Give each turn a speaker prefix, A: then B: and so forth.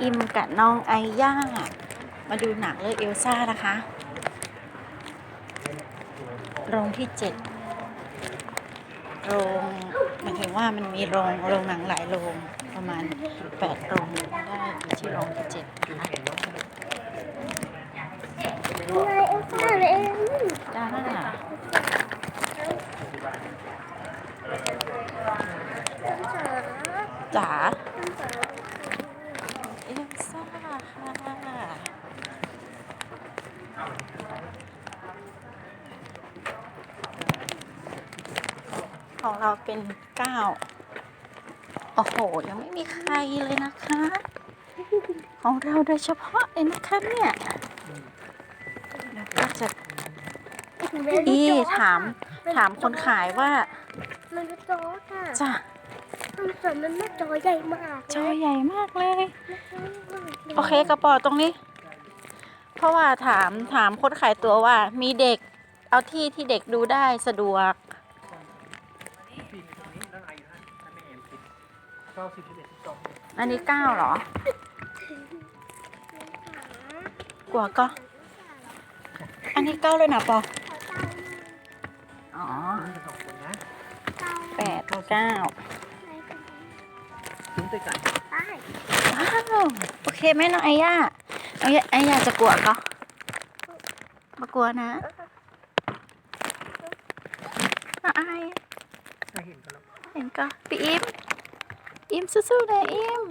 A: อิมกับน้องไอย่า มาดูหนังเรื่องเอลซ่านะคะ โรงที่เจ็ดโรงหมายถึงว่ามันมีโรงโรงหนังหลายโรงประมาณแปดโรงได้อยู่ที่โรงที่เจ็ดนะคะ
B: นายเอลซ่า
A: จ้าจ๋าเอลซ่าค่ะ ของเราเป็นเก้าโอ้โห ยังไม่มีใครเลยนะคะ ของเราโดยเฉพาะเลยนะคะเนี่ยเราก็จะอีถาม ถามคนขายว่า
B: มันเป็นจอค่ะ
A: จ้ะ
B: มันสวนมันไม่จอใหญ่มาก
A: จอใหญ่มากเลย
B: โอ
A: โอเคกระป๋อตรงนี้ เพราะว่าถามถามคนขายตัวว่ามีเด็กเอาที่ที่เด็กดูได้สะดวก
C: ปีนตรงนี้ด้านในท่านท่านไม่เอ็มสิบเก้าสิบสิบเอ็ดสิบสอง
A: อันนี้เก้าเหรอ กว่าก็ อันนี้เก้าเลยนะปอ อ๋อ
C: นี่จะสองคนนะ
A: แปดเก้า
C: ทิ้งไปกัน
B: ได้
A: ว้าวโอเคไหมน้องไอย่าน้องไอย่าจะกลัวก็มากลัวนะน้องไอาย
C: ถ้า เห็นก็แล้ว
A: เห็นก็พี่อิมอิมสู้ๆนะอิม